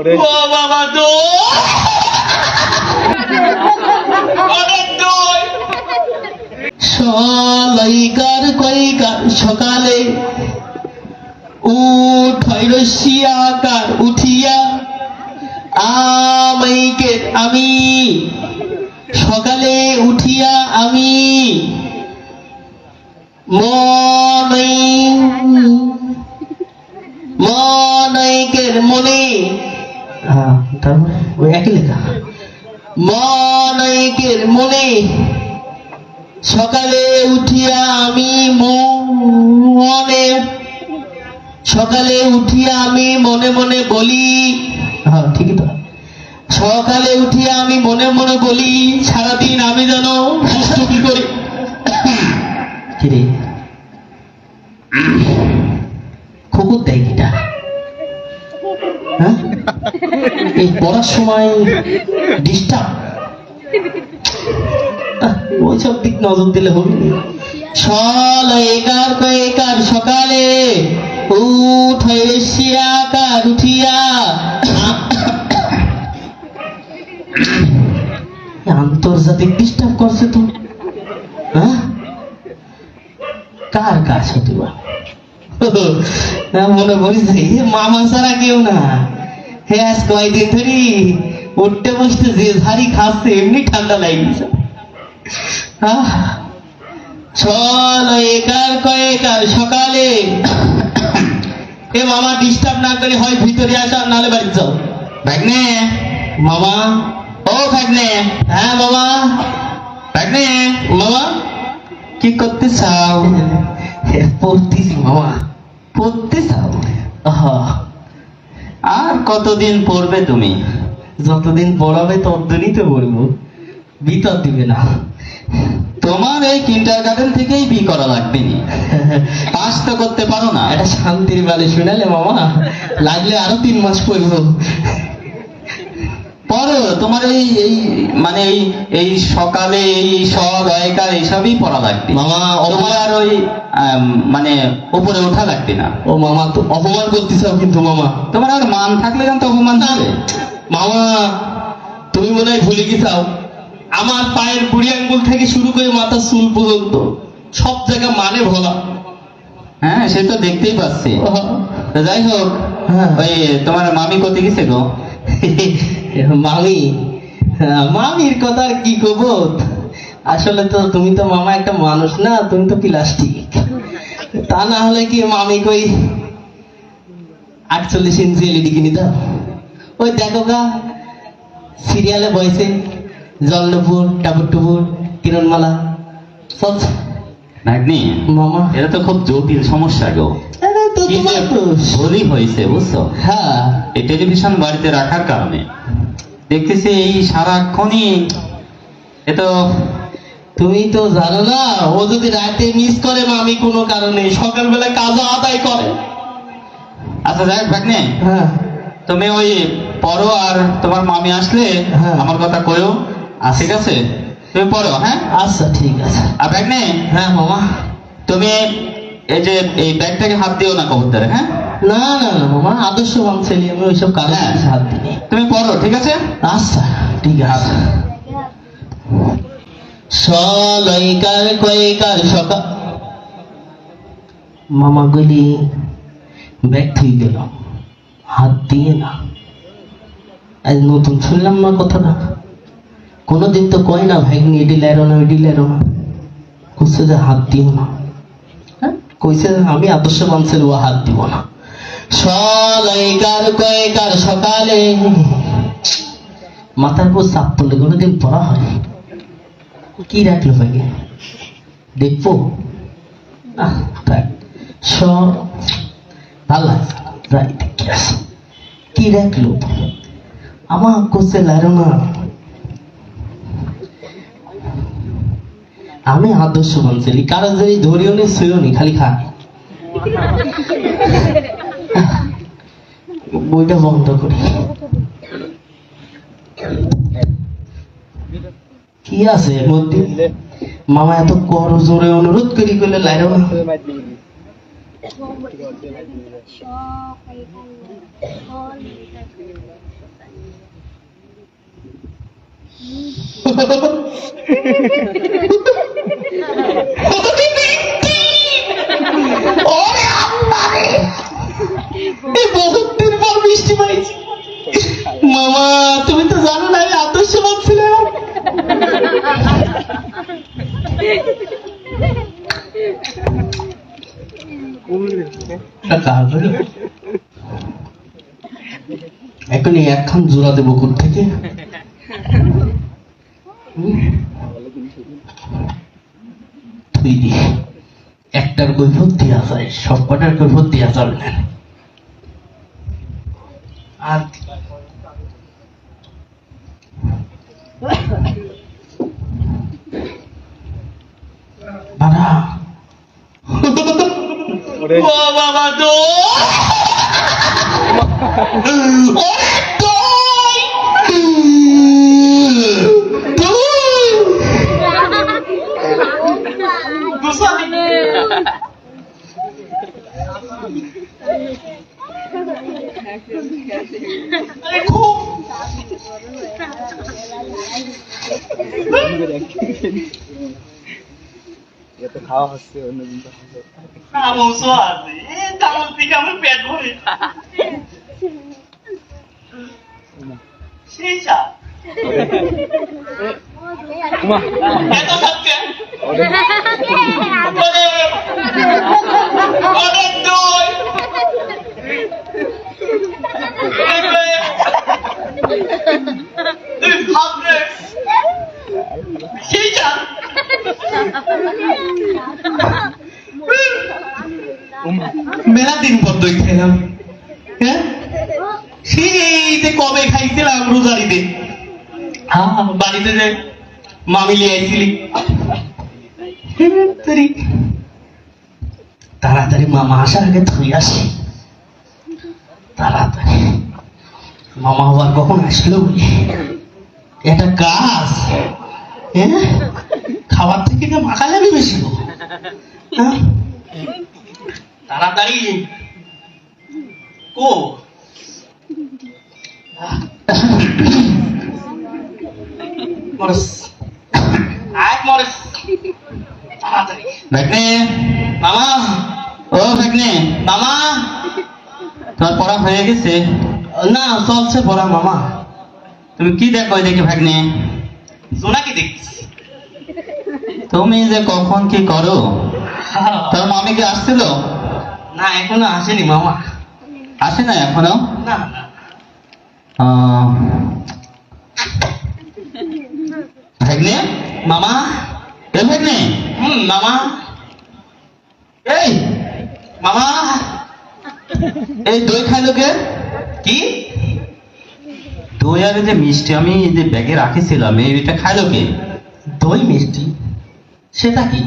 ও বাবা তো সলাইকার সকালে উঠিয়া আমাইকে আমি। সকালে উঠিয়া আমি। মনই তারপরে ওই একই লেখা। মনইকের মনে সকালে উঠিয়া আমি মনে সকালে উঠিয়া আমি মনে মনে বলি হ্যাঁ ঠিকই তো। সকালে উঠিয়া আমি মনে মনে বলি সারাদিন আমি যেন সুস্থ কি করি? এই পড়ার সময় ডিস্টার্ব ওইসব দিক নজর দিলে হবে সল একার কয়েকার সকালে উঠে শিয়াকার উঠিয়া। আন্তর্জাতিক ডিস্টার্ব করছে তো। হ্যাঁ? কার কাছে দিবা? মনে করিস মামা ছাড়া কেউ না। হে আজ কয়দিন ধরে উঠতে বসতে যে ঝাড়ি খাচ্ছে এমনি ঠান্ডা লাগছে। চল একার কয়েকার সকালে। এ মামা ডিস্টার্ব না করে হয় ভিতরে আসা নালে বাড়ি যাও। ভাগ্নে? মামা? ও ভাগ্নে। হ্যাঁ মামা? ভাগ্নে? মামা? কি করতে চাও? পড়তেছি মামা। পড়তে চাও? আহা, আর কতদিন পড়বে তুমি? যতদিন পড়াবে ততদিনই তো পড়ব বিতর দিবে না। তোমার এই কিন্টার গার্ডেন থেকেই বি করা লাগবে পাস তো করতে পারো না। এটা শান্তির বালি শুনালে মামা, লাগলে আরও তিন মাস পড়ব। পড়ো তোমার এই এই মানে এই এই সকালে এই সব একার এইসবই পড়া লাগবে। মামা তোমার আর ওই মানে উপরে ওঠা লাগবে না। ও মামা তো অপমান করতেছাও কিন্তু মামা। তোমার আর মান থাকলে কেন তো অপমান হবে। মামা তুমি মনে হয় ভুলে গেছাও। আমার পায়ের বুড়ি আঙ্গুল থেকে শুরু করে মাথার চুল পর্যন্ত সব জায়গা মানে ভোলা হ্যাঁ সে তো দেখতেই পাচ্ছি। যাই হোক হ্যাঁ। ওই তোমার মামি কোথায় গেছে গো? মামি হ্যাঁ, মামির কথা আর কি কব? আসলে তো তুমি তো মামা একটা মানুষ না তুমি তো প্লাস্টিক। তা না হলে কি মামি কই আটচল্লিশ ইঞ্চি এলইডি কিনে দাও? ওই দেখো গা সিরিয়ালে বয়সে জলনপুর টাপুর টুপুর কিরণমালা চলছে ভাগ্নি মামা। এটা তো খুব জটিল সমস্যা গো। তো তোমার দোষ। ভুলই হয়েছে বুঝছ? হ্যাঁ। এই টেলিভিশন বাড়িতে রাখার কারণে। দেখতেছি এই সারাক্ষণই এ তো তুমি তো জানো না ও যদি রাতে মিস করে মামি কোনো কারণে সকালবেলা কাজ আদায় করে। আচ্ছা যাই ভাগ্নে। হ্যাঁ। তুমি ওই পড়ো আর তোমার মামি আসলে হ্যাঁ। আমার কথা কয়ো। আচ্ছা। ঠিক আছে? তুমি পড়ো হ্যাঁ? আচ্ছা ঠিক আছে। আর ভাগ্নে হ্যাঁ মামা। তুমি এই যে এই ব্যাগটাকে হাত দিও না কবুতরে হ্যাঁ? না না না মামা আদর্শবান ছেলে আমি ওইসব কারণে হ্যাঁ। হাত দিই তুমি পড়ো ঠিক আছে? আচ্ছা ঠিক আছে। সলইকার কয়কার সকাল মামা গলি ব্যাগ থুই গেল। হাত দিয়ে না। আজ নতুন শুনলাম না কথাটা। কোনোদিন তো কয় না ভাই এডি লেরো না এডি লেরো না। যে হাত দিও না? কইছে আমি আদর্শ বানছিল ও হাত দিব না। সলইকার কয়কার সকালে মাথার উপর চাপ পড়লে কোনোদিন পড়া হয় কি রাখল ভাইকে দেখব। কি রাখল? আমার কোসে লারো না আমি আদর্শ মানছিলি কারও যদি ধরিও নি শুয়েও নি খালি খায়। বইটা বন্ধ করি। কি আছে মধ্যে? মামা এত কর জোরে অনুরোধ করি করলে লাইরো না রে! এই এখনই একখান জোড়া দেবো কোথ থেকে একটার কৈফত দেওয়া যায় সব কটার কৈফত দেওয়া যাবে না আর বাবা। ও বাবা তো এত খাওয়া হচ্ছে অন্যদিন তো হবে। চামচ আছে এ চামচ থেকে আমার পেট ভরে এত খাচ্ছে ওরে, ওরে ওরে দই তুই ভাবরে সেই চা উমা, মেলা দিন পর দই হ্যাঁ? কবে খাইছিলাম রোজারিতে? হ্যাঁ বাড়িতে যে মামি লিয়ে আইছিলি। তাড়াতাড়ি। মামা আসার আগে ধুই আসি। তাড়াতাড়ি। মামা আবার কখন আসলো এটা গাছ হ্যাঁ? খাবার থেকে মাখা যাবে বেশি হ্যাঁ? তাড়াতাড়ি। কো মরস আয় মরস তাড়াতাড়ি ভাগ্নে মামা ও ভাগ্নে মামা তোমার পড়া হয়ে গেছে? না চলছে পড়া মামা। তুমি কি দেখো দেখি ভাগ্নে? জোনাকি দেখছিস? তুমি যে কখন কি করো? তোর মামি কি আসছিল? না এখনও আসেনি মামা। আসে না এখনও? ভাগ্নে? মামা? এ ভাগ্নে? হুম মামা। এই মামা। এই দই খাইলো কে কি? দই আর যে মিষ্টি আমি যে ব্যাগে রাখেছিলাম এইটা খাইলো কে দই মিষ্টি? সেটা কি?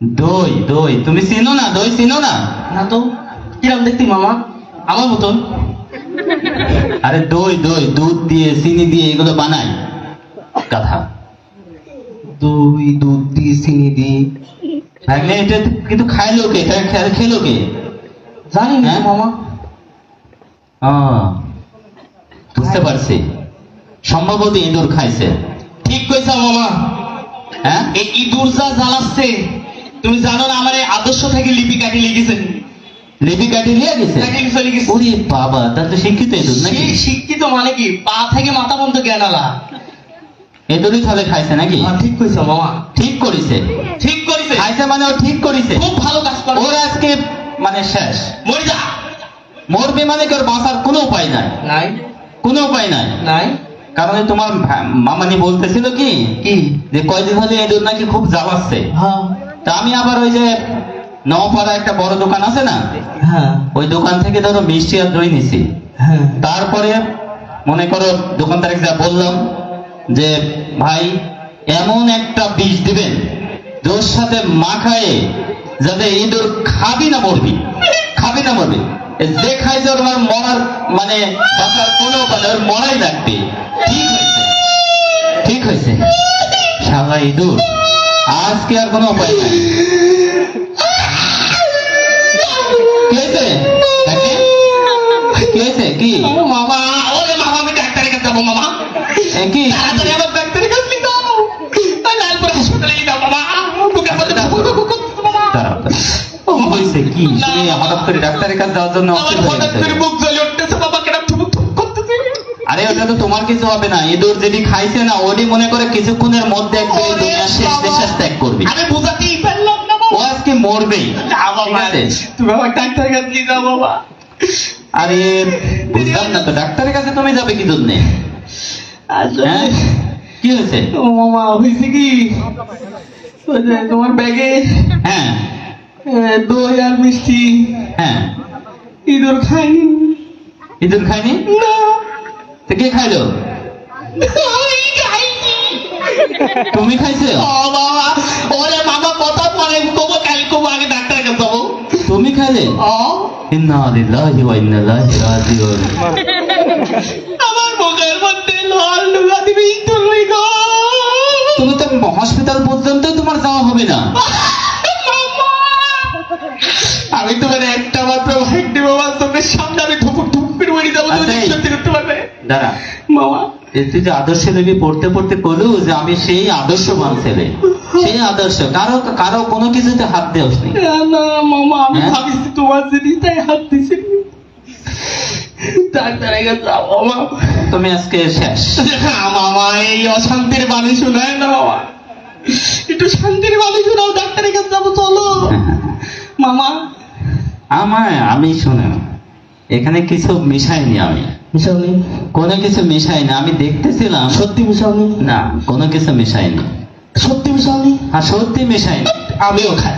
দই দই। তুমি চিনো না? দই চিনো না? না তো। কিরম দেখতি মামা? আমার মতন? আরে দই দই দুধ দিয়ে চিনি দিয়ে এগুলো বানাই। কথা দই দুধ দিয়ে চিনি দিয়ে। ভাগ্নে এটা কিন্তু খাইলো কে খেলো কে জানি না হ্যাঁ? মামা। বুঝতে পারছি। সম্ভবত ইঁদুর খাইছে। ঠিক কইছা মামা। হ্যাঁ? এই ইঁদুর যা জ্বালাচ্ছে তুমি জানো না আমার এই আদর্শ থেকে লিপি কাটি লিখেছেন? লিপি কাটি নিয়ে গেছে? চলে গেছে? ওরে বাবা তা তো শিক্ষিত ইঁদুর নাকি? শিক্ষিত মানে কি? পা থেকে মাথা পর্যন্ত জ্ঞান আলা। ইঁদুরই তাহলে খাইছে নাকি? হ্যাঁ, ঠিক কইছো মামা। ঠিক করিছে। ঠিক করিছে। খাইছে মানে ও ঠিক করিছে। খুব ভালো কাজ করে। ওর আজকে মানে শেষ। মরে যা। মরবে মানে কি ওর বাঁচার কোনো উপায় নাই? নাই। কোনো উপায় নাই? নাই। কারণ তোমার মামানি বলতেছিল কি? কি? যে কয়দিন হলে এদের নাকি খুব জ্বালাচ্ছে। হ্যাঁ। তা আমি আবার ওই যে নওপাড়া একটা বড় দোকান আছে না? হ্যাঁ। ওই দোকান থেকে ধরো মিষ্টি আর দই নিছি। হ্যাঁ। তারপরে মনে করো দোকানদারকে যা বললাম যে ভাই এমন একটা বিষ দিবেন তোর সাথে মাখায়ে যাতে ইঁদুর খাবি না মরবি খাবি না মরবি। যে খাইছে ওর মরার মানে বাঁচার কোনো উপায় ওর মরাই লাগবে। ঠিক হয়েছে। ঠিক হয়েছে। শালা ইঁদুর আজকে আর কোনো উপায় নাই। কি? ও মামা ওরে মামা আমি ডাক্তারের কাছে যাব মামা। একই তাড়াতাড়ি আমার ডাক্তারের কাছে নিয়ে যাও। আর লালপুর হাসপাতালে নিয়ে যাও। হয়েছে কি? হঠাৎ করে ডাক্তারের কাছে যাওয়ার জন্য অস্থির হয়ে গেছে। বুক জ্বলে উঠতেছে বাবা কেন ঠুক ঠুক করতেছে? আরে ওটা তো তোমার কিছু হবে না। ইঁদুর যেটি খাইছে না ওটি মনে করে কিছুক্ষণের মধ্যে একদম ওরে দুনিয়ার শেষ। ত্যাগ করবে। আমি বুঝাতেই পারলাম না ও আজকে মরবেই? তুমি আমার ডাক্তারের কাছে নিয়ে যাও বাবা আরে বুঝলাম না তো ডাক্তারের কাছে তুমি যাবে কি জন্য? হ্যাঁ? কি হয়েছে? ও মামা হয়েছে কি? তোমার ব্যাগে হ্যাঁ। দই আর মিষ্টি। হ্যাঁ। ইঁদুর খাইনি। ইঁদুর খায়নি? না। তো কে খাইলো? তুমি খাইছো? ও বাবা ওরে মামা কথা পরে কবো কাল কবো আগে ডাক্তারের তুমি ও ইন্না লিল্লাহি ওয়া ইন্না ইলাইহি রাজিউন আমার মুখের মধ্যে লাল ঢুকা দিবি গো তুমি তো হসপিটাল পর্যন্ত তোমার যাওয়া হবে না! আমি তোমার একটা মাত্র ভাইটি বাবা তোদের সামনে আমি ঠুকুর ঠুক করে যাব তুমি আচ্ছা, সত্যি করতে পারবে দাঁড়া মামা তুই যে আদর্শ দেবী পড়তে পড়তে করলু যে আমি সেই আদর্শবান ছেলে সেই আদর্শ। কারও কারও কোনো কিছুতে হাত দেওয়া নি না, না মামা আমি হ্যাঁ? ভাবিছি তোমার জিনিসটাই হাত দিছি তুমি আজকে শেষ। হ্যাঁ, মামা এই অশান্তির বাণী শোনায় না মামা। একটু শান্তির বাণী শোনাও ডাক্তারের কাছে যাব চলো। মামা। আমার আমি শুনে এখানে কিছু মিশাইনি আমি। মিশাওনি কোনো কিছু মিশাইনি আমি দেখতেছিলাম। সত্যি মিশাওনি না কোনো কিছু মিশাইনি সত্যি মিশাওনি আর সত্যি মিশাইনি আমিও খাই।